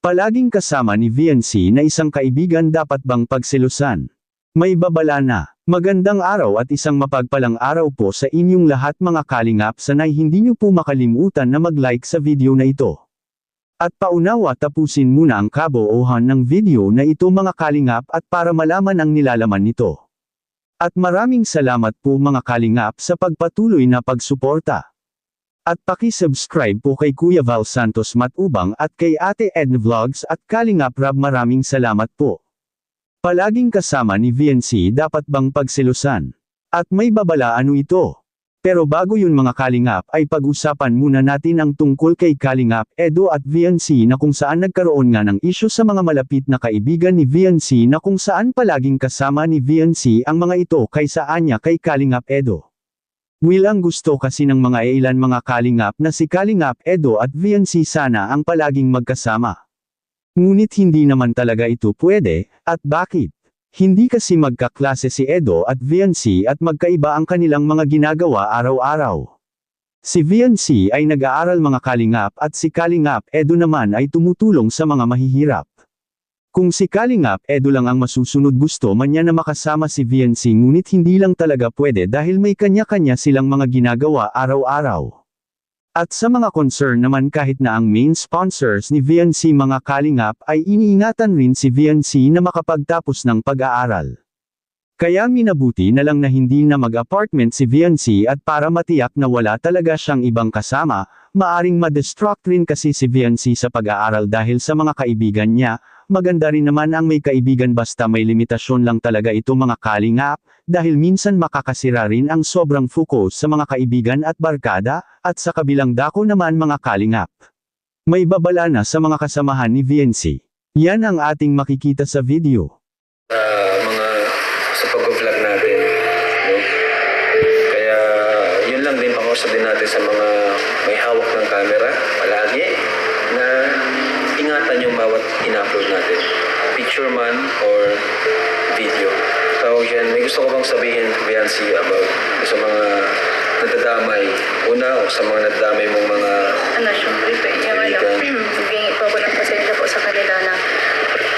Palaging kasama ni VNC na isang kaibigan dapat bang pagselusan? May babala na. Magandang araw at isang mapagpalang araw po sa inyong lahat mga kalingap sanay hindi niyo po makalimutan na mag-like sa video na ito. At paunawa tapusin muna ang kaboohan ng video na ito mga kalingap at para malaman ang nilalaman nito. At maraming salamat po mga kalingap sa pagpatuloy na pagsuporta. At paki-subscribe po kay Kuya Val Santos Matubang at kay Ate Edna Vlogs at Kalingap Rab maraming salamat po. Palaging kasama ni VNC dapat bang pagselusan? At may babala ano ito? Pero bago yun mga Kalingap ay pag-usapan muna natin ang tungkol kay Kalingap Edo at VNC na kung saan nagkaroon nga ng isyu sa mga malapit na kaibigan ni VNC na kung saan palaging kasama ni VNC ang mga ito kaysa anya kay Kalingap Edo. Will ang gusto kasi ng mga ilan mga Kalingap na si Kalingap Edo at VNC sana ang palaging magkasama. Ngunit hindi naman talaga ito pwede, at bakit? Hindi kasi magkaklase si Edo at VNC at magkaiba ang kanilang mga ginagawa araw-araw. Si VNC ay nag-aaral mga Kalingap at si Kalingap Edo naman ay tumutulong sa mga mahihirap. Kung si Kalingap Edo lang ang masusunod gusto man niya na makasama si VNC ngunit hindi lang talaga pwede dahil may kanya-kanya silang mga ginagawa araw-araw. At sa mga concern naman kahit na ang main sponsors ni VNC mga Kalingap ay iniingatan rin si VNC na makapagtapos ng pag-aaral. Kaya minabuti na lang na hindi na mag-apartment si VNC at para matiyak na wala talaga siyang ibang kasama, maaring ma-distract rin kasi si VNC sa pag-aaral dahil sa mga kaibigan niya, Maganda rin naman ang may kaibigan basta may limitasyon lang talaga ito mga kalingap, dahil minsan makakasira rin ang sobrang focus sa mga kaibigan at barkada, at sa kabilang dako naman mga kalingap. May babala na sa mga kasamahan ni VNC. Yan ang ating makikita sa video. Ingatan yung bawat in-upload natin. Picture man or video. So yan, may gusto ko bang sabihin, Biancy, about sa mga nadadamay. Una, sa mga nadadamay mong mga ano, syempre Kaibigan. humingi po ako ng pasensya po sa kanila na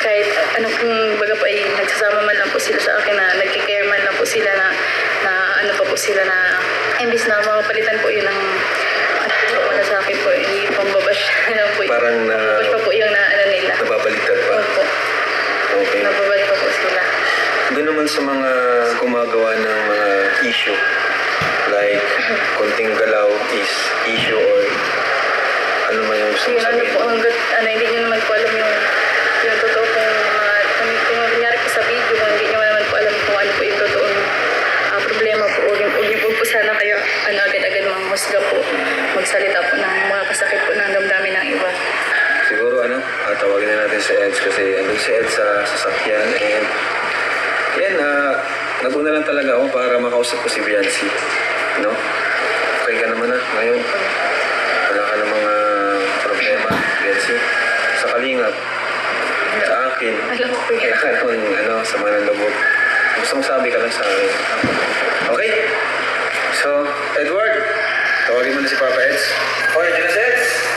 kahit ano kung baga po ay nagsasama man lang po sila sa akin na nagkikare man lang po sila na, na ano pa po sila na imbis na mapapalitan po yun ng ano po sa akin po, hindi pambabash lang po yun. Parang na- Pambabash pa po yung na. Nababaliktad pa. Opo, Okay. nababalik pa po sila. Doon naman sa mga gumagawa ng mga issue, like konting galaw is issue or ano man yung gusto mo Yun, ano po, hanggat, ano, hindi nyo naman po alam yung, si Eds kasi andun si Eds sa sasakyan and yan, uh, naguna lang talaga ako para makausap ko si Biancy. No? Okay ka naman na ngayon. Wala ka ng mga problema, Biancy. Sa kalingap, sa akin, Kaya ka naman, ano, sama ng loob. Gusto mo sabi ka lang sa akin. Okay? So, Edward, tawagin mo na si Papa Eds. Okay, na Eds.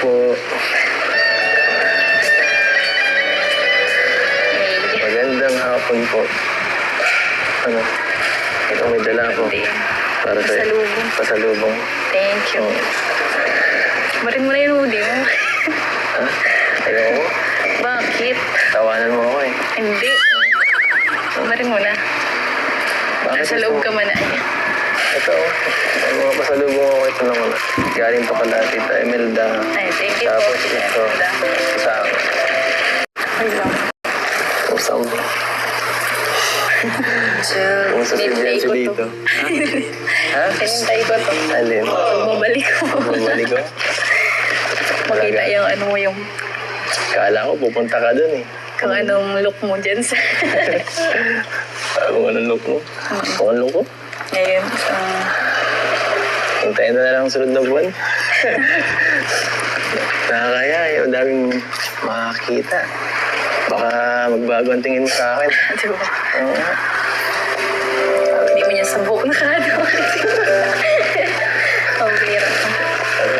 Po. Papasok po. Magandang hapon po. Ano? Ito may dala po. Para sa Pasalubong. Pasalubong. Thank you. Oh. Marin mo na yung hoodie mo. Ha? Ayaw mo? Bakit? Tawanan mo ako eh. Hindi. Marin mo na. Bakit Nasa loob ka man ay. Ito. May mga pasalubong ako ito naman. Galing pa pala Tita Imelda. Ay, thank you Tapos po. ito. Sa Ay lang. usam. Kumusta si Hinintay Jensi ko dito? to. Ha? Hinintay ko to. Alin? Pag bumalik ko. Bumalik ko? Makita yung ano mo yung Kala ko pupunta ka dun eh. kung anong look mo dyan sa Kung anong look mo? Kung anong look mo? Ngayon. ah, Hintayin na lang ang sunod na buwan. Nakakaya eh. Ang daming makakita. Baka magbago ang tingin mo sa akin. di ba? Oo nga. Hindi mo niya sabok na kano. Ang bira. Sabi,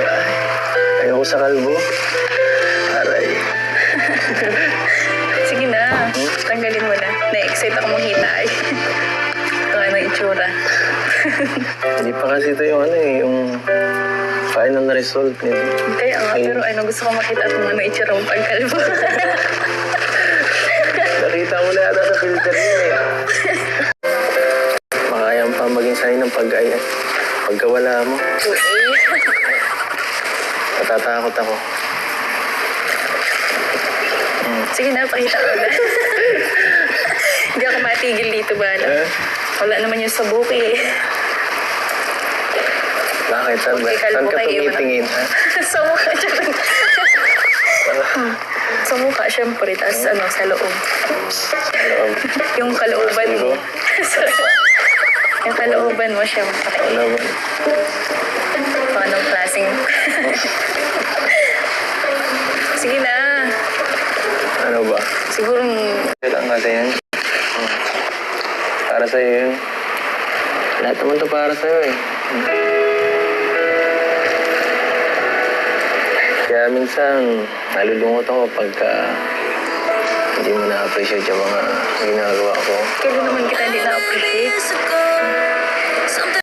ay, ako sa kalbo. Hindi pa kasi ito yung ano eh, yung final result nito. Kaya nga, Ayun. pero ano, gusto ko makita kung ano itsura mo pagkalbo. Nakita mo na yata sa filter yun eh. Makayang pa maging sign ng pag pagkawala mo. Natatakot ako. Sige na, pakita ko na. Hindi ako matigil dito, bala. Eh? Wala naman yung sa buki eh. Bakit? Saan, ba? Saan ka tumitingin? Ha? sa mukha, syempre. sa mukha, syempre. Tapos ano, sa loob. Um, Yung kalooban mo. yung kalooban mo, syempre. ano ba? Kung anong klaseng... Sige na. Ano ba? Siguro, Kailangan kasi yan. Hmm. Para sa'yo yun. Lahat naman to para sa'yo eh. Kaya minsan, nalulungkot ako pagka hindi mo na-appreciate yung mga ginagawa ko. kailan naman kita hindi na-appreciate?